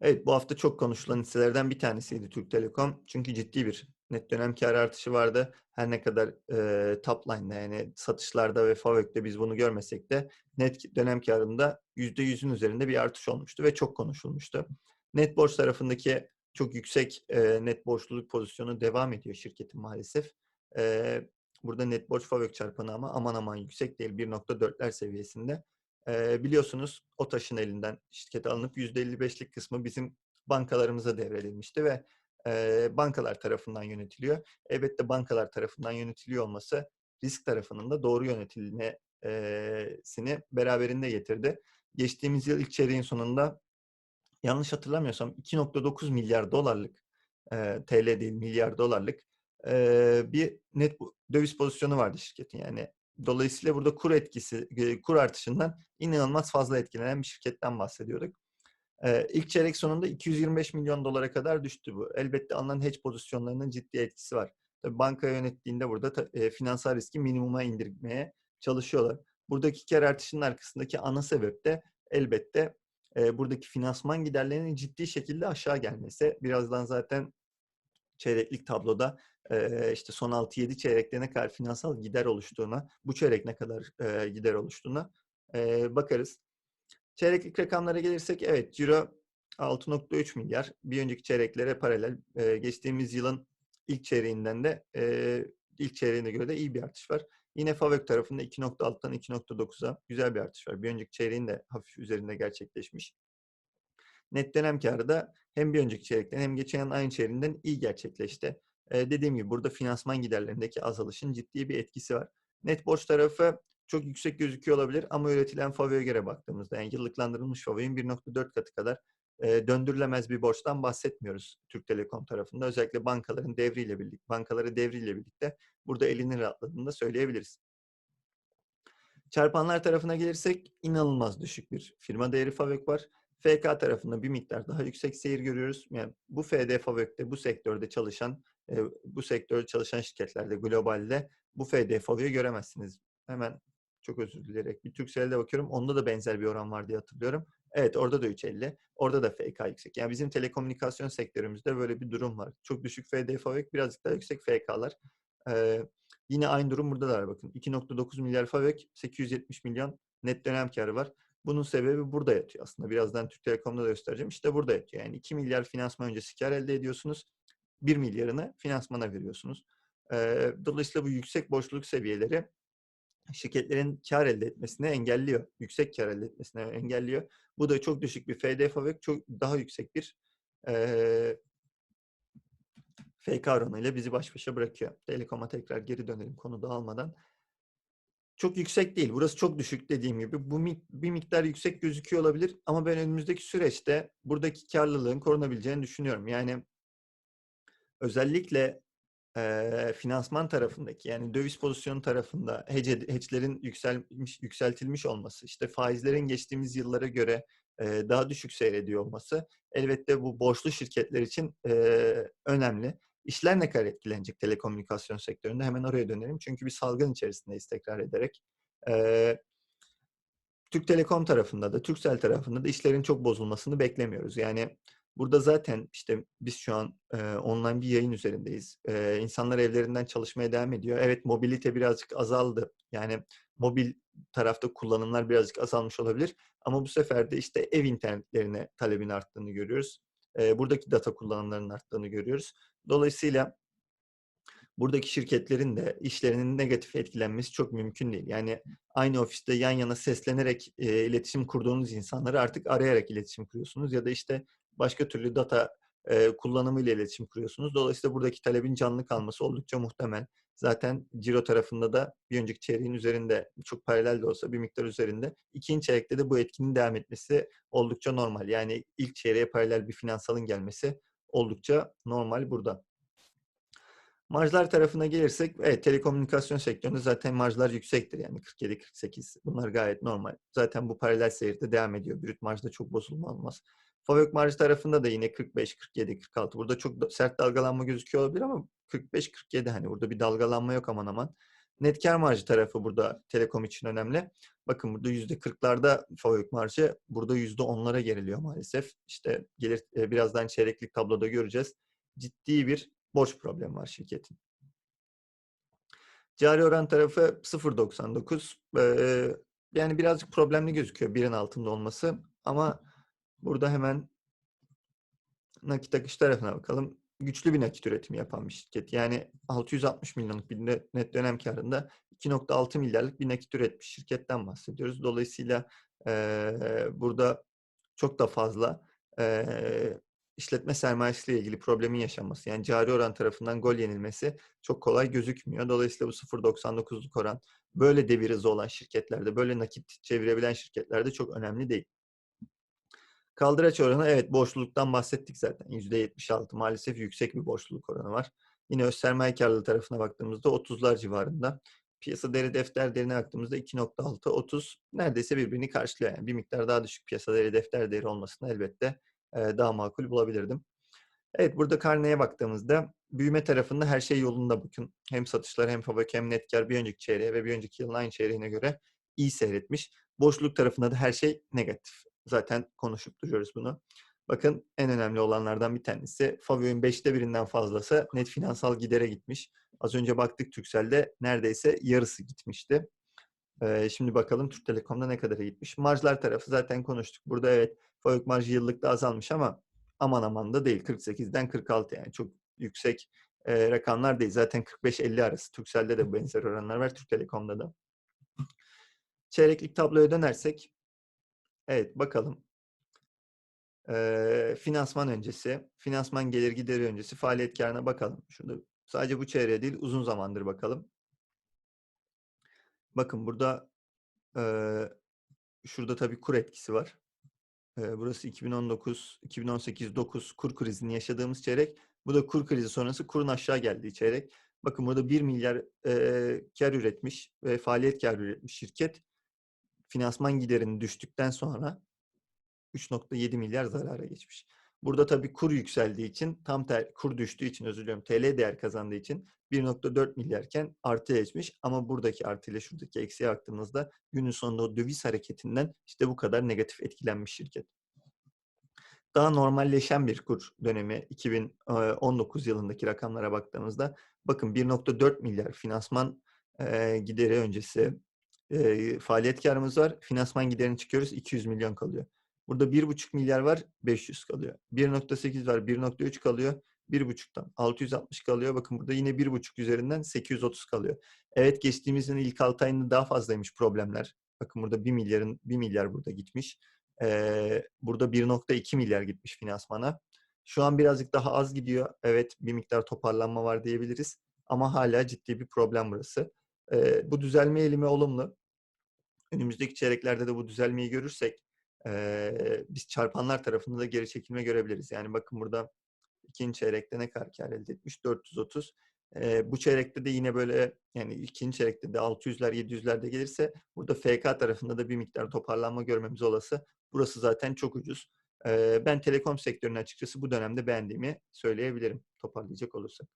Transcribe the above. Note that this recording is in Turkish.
Evet, bu hafta çok konuşulan hisselerden bir tanesiydi Türk Telekom. Çünkü ciddi bir net dönem kârı artışı vardı. Her ne kadar eee top line'da yani satışlarda ve FAVÖK'te biz bunu görmesek de net dönem kârında %100'ün üzerinde bir artış olmuştu ve çok konuşulmuştu. Net borç tarafındaki çok yüksek eee, net borçluluk pozisyonu devam ediyor şirketin maalesef. Eee, burada net borç FAVÖK çarpanı ama aman aman yüksek değil 1.4'ler seviyesinde. Eee, biliyorsunuz OTAŞ'ın elinden şirket alınıp %55'lik kısmı bizim bankalarımıza devredilmişti ve bankalar tarafından yönetiliyor. Elbette bankalar tarafından yönetiliyor olması risk tarafının da doğru yönetilme eee, sini beraberinde getirdi. Geçtiğimiz yıl ilk çeyreğin sonunda yanlış hatırlamıyorsam 2.9 milyar dolarlık TL değil milyar dolarlık bir net döviz pozisyonu vardı şirketin yani. Dolayısıyla burada kur etkisi, eee, kur artışından inanılmaz fazla etkilenen bir şirketten bahsediyorduk. Eee, ilk çeyrek sonunda 225 milyon dolara kadar düştü bu. Elbette alınan hedge pozisyonlarının ciddi etkisi var. Tabii banka yönettiğinde burada eee, finansal riski minimuma indirmeye çalışıyorlar. Buradaki kar artışının arkasındaki ana sebep de elbette eee, buradaki finansman giderlerinin ciddi şekilde aşağı gelmesi. Birazdan zaten çeyreklik tabloda eee, işte son 6-7 çeyrekte ne kadar finansal gider oluştuğuna, bu çeyrek ne kadar eee, gider oluştuğuna eee, bakarız. Çeyreklik rakamlara gelirsek evet ciro 6.3 milyar. Bir önceki çeyreklere paralel. Eee, geçtiğimiz yılın ilk çeyreğinden de eee, ilk çeyreğine göre de iyi bir artış var. Yine FAVÖK tarafında 2.6'dan 2.9'a güzel bir artış var. Bir önceki çeyreğin de hafif üzerinde gerçekleşmiş. Net dönem kârı da hem bir önceki çeyrekten hem geçen yılın aynı çeyreğinden iyi gerçekleşti. Dediğim gibi burada finansman giderlerindeki azalışın ciddi bir etkisi var. Net borç tarafı çok yüksek gözüküyor olabilir ama üretilen FAVÖ'ye göre baktığımızda yani yıllıklandırılmış FAVÖ'nün 1.4 katı kadar eee, döndürülemez bir borçtan bahsetmiyoruz Türk Telekom tarafında. Özellikle bankaların devriyle birlikte, bankaları devriyle birlikte burada elinin rahatladığını da söyleyebiliriz. Çarpanlar tarafına gelirsek inanılmaz düşük bir firma değeri FAVÖK var. FK tarafında bir miktar daha yüksek seyir görüyoruz. Yani bu FD FAVÖK'te bu sektörde çalışan e, bu sektörde çalışan şirketlerde globalde bu FD FAVÖK'ü göremezsiniz. Hemen çok özür dileyerek bir Turkcell'de bakıyorum. Onda da benzer bir oran var diye hatırlıyorum. Evet orada da 3.50. Orada da FK yüksek. Yani bizim telekomünikasyon sektörümüzde böyle bir durum var. Çok düşük FD FAVÖK birazcık daha yüksek FK'lar. Ee, Yine aynı durum burada da var bakın. 2.9 milyar FAVÖK, 870 milyon net dönem karı var. Bunun sebebi burada yatıyor aslında. Birazdan Türk Telekom'da da göstereceğim. İşte burada yatıyor. Yani 2 milyar finansman öncesi kar elde ediyorsunuz. 1 milyarını finansmana veriyorsunuz. Dolayısıyla bu yüksek borçluluk seviyeleri şirketlerin kar elde etmesini engelliyor. Yüksek kar elde etmesini engelliyor. Bu da çok düşük bir FD FAVÖK, çok daha yüksek bir eee FK oranıyla bizi baş başa bırakıyor. Telekom'a tekrar geri dönelim konu dağılmadan. Çok yüksek değil. Burası çok düşük dediğim gibi. Bu bir miktar yüksek gözüküyor olabilir ama ben önümüzdeki süreçte buradaki karlılığın korunabileceğini düşünüyorum. Yani özellikle eee, finansman tarafındaki yani döviz pozisyonu tarafında hedge, hedge'lerin yükselmiş, yükseltilmiş olması, işte faizlerin geçtiğimiz yıllara göre eee, daha düşük seyrediyor olması elbette bu borçlu şirketler için eee, önemli. İşler ne kadar etkilenecek telekomünikasyon sektöründe? Hemen oraya dönelim. Çünkü bir salgın içerisindeyiz tekrar ederek. Eee, Türk Telekom tarafında da, Turkcell tarafında da işlerin çok bozulmasını beklemiyoruz. Yani burada zaten işte biz şu an eee, online bir yayın üzerindeyiz. Eee insanlar evlerinden çalışmaya devam ediyor. Evet mobilite birazcık azaldı. Yani mobil tarafta kullanımlar birazcık azalmış olabilir. Ama bu sefer de işte ev internetlerine talebin arttığını görüyoruz. Eee, buradaki data kullanımlarının arttığını görüyoruz. Dolayısıyla buradaki şirketlerin de işlerinin negatif etkilenmesi çok mümkün değil. Yani aynı ofiste yan yana seslenerek e, iletişim kurduğunuz insanları artık arayarak iletişim kuruyorsunuz ya da işte başka türlü data e, kullanımıyla iletişim kuruyorsunuz. Dolayısıyla buradaki talebin canlı kalması oldukça muhtemel. Zaten Ciro tarafında da bir önceki çeyreğin üzerinde çok paralel de olsa bir miktar üzerinde. İkinci çeyrekte de bu etkinin devam etmesi oldukça normal. Yani ilk çeyreğe paralel bir finansalın gelmesi oldukça normal burada. Marjlar tarafına gelirsek, evet telekomünikasyon sektöründe zaten marjlar yüksektir. Yani 47-48. Bunlar gayet normal. Zaten bu paralel seyirde devam ediyor. Brüt marjda çok bozulma olmaz. FAVÖK marjı tarafında da yine 45, 47, 46. Burada çok sert dalgalanma gözüküyor olabilir ama 45, 47 hani burada bir dalgalanma yok aman aman. Net kâr marjı tarafı burada Telekom için önemli. Bakın burada %40'larda FAVÖK marjı, burada %10'lara geriliyor maalesef. İşte gelir eee, birazdan çeyreklik tabloda göreceğiz. Ciddi bir borç problemi var şirketin. Cari oran tarafı 0.99. Eee, yani birazcık problemli gözüküyor 1'in altında olması ama burada hemen nakit akış tarafına bakalım. Güçlü bir nakit üretimi yapan bir şirket. Yani 660 milyonluk bir ne net dönem kârında 2.6 milyarlık bir nakit üretmiş şirketten bahsediyoruz. Dolayısıyla, eee, burada çok da fazla, eee, işletme sermayesiyle ilgili problemin yaşanması, yani cari oran tarafından gol yenilmesi çok kolay gözükmüyor. Dolayısıyla bu 0.99'luk oran böyle devir hızı olan şirketlerde, böyle nakit çevirebilen şirketlerde çok önemli değil. Kaldıraç oranı evet borçluluktan bahsettik zaten. %76 maalesef yüksek bir borçluluk oranı var. Yine öz sermaye kârlılığı tarafına baktığımızda 30'lar civarında. Piyasa değeri defter değerine baktığımızda 2.6, 30 neredeyse birbirini karşılıyor. Yani bir miktar daha düşük piyasa değeri defter değeri olmasını elbette, daha makul bulabilirdim. Evet, burada karneye baktığımızda büyüme tarafında her şey yolunda bakın. Hem satışlar hem FAVÖK hem net kâr bir önceki çeyreğe ve bir önceki yılın aynı çeyreğine göre iyi seyretmiş. Borçluluk tarafında da her şey negatif. Zaten konuşup duruyoruz bunu. Bakın en önemli olanlardan bir tanesi FAVÖK'ün 5'te 1'inden fazlası net finansal gidere gitmiş. Az önce baktık Turkcell'de neredeyse yarısı gitmişti. Eee, şimdi bakalım Türk Telekom'da ne kadara gitmiş. Marjlar tarafı zaten konuştuk. Burada evet FAVÖK marjı yıllıkta azalmış ama aman aman da değil. 48'den 46 yani çok yüksek, eee, rakamlar değil. Zaten 45-50 arası. Turkcell'de de benzer oranlar var, Türk Telekom'da da. Çeyreklik tabloya dönersek evet bakalım. Eee, finansman öncesi, finansman gelir gideri öncesi faaliyet kârına bakalım. Şurada sadece bu çeyreğe değil uzun zamandır bakalım. Bakın burada, eee, şurada tabii kur etkisi var. Eee, burası 2019, 2018, 9 kur krizini yaşadığımız çeyrek. Bu da kur krizi sonrası kurun aşağı geldiği çeyrek. Bakın burada 1 milyar eee, kâr üretmiş ve faaliyet kârı üretmiş şirket. Finansman giderinin düştükten sonra 3.7 milyar zarara geçmiş. Burada tabii kur yükseldiği için tam ter kur düştüğü için özür diliyorum TL değer kazandığı için 1.4 milyarken artıya geçmiş ama buradaki artıyla şuradaki eksiye baktığımızda günün sonunda o döviz hareketinden işte bu kadar negatif etkilenmiş şirket. Daha normalleşen bir kur dönemi 2019 yılındaki rakamlara baktığımızda bakın 1.4 milyar finansman, gideri öncesi, eee, faaliyet kârımız var. Finansman giderini çıkıyoruz 200 milyon kalıyor. Burada 1.5 milyar var 500 kalıyor. 1.8 var 1.3 kalıyor. 1.5'tan 660 kalıyor. Bakın burada yine 1.5 üzerinden 830 kalıyor. Evet geçtiğimiz yılın ilk 6 ayında daha fazlaymış problemler. Bakın burada 1 milyarın 1 milyar burada gitmiş. Eee, burada 1.2 milyar gitmiş finansmana. Şu an birazcık daha az gidiyor. Evet bir miktar toparlanma var diyebiliriz ama hâlâ ciddi bir problem burası. Eee, bu düzelme eğilimi olumlu. Önümüzdeki çeyreklerde de bu düzelmeyi görürsek, eee, biz çarpanlar tarafında da geri çekilme görebiliriz. Yani bakın burada 2'nci çeyrekte ne kadar kâr elde etmiş? 430. Eee, bu çeyrekte de yine böyle yani 2'nci çeyrekte de 600'ler 700'lerde gelirse burada FK tarafında da bir miktar toparlanma görmemiz olası. Burası zaten çok ucuz. Eee, ben telekom sektörünü açıkçası bu dönemde beğendiğimi söyleyebilirim toparlayacak olursak.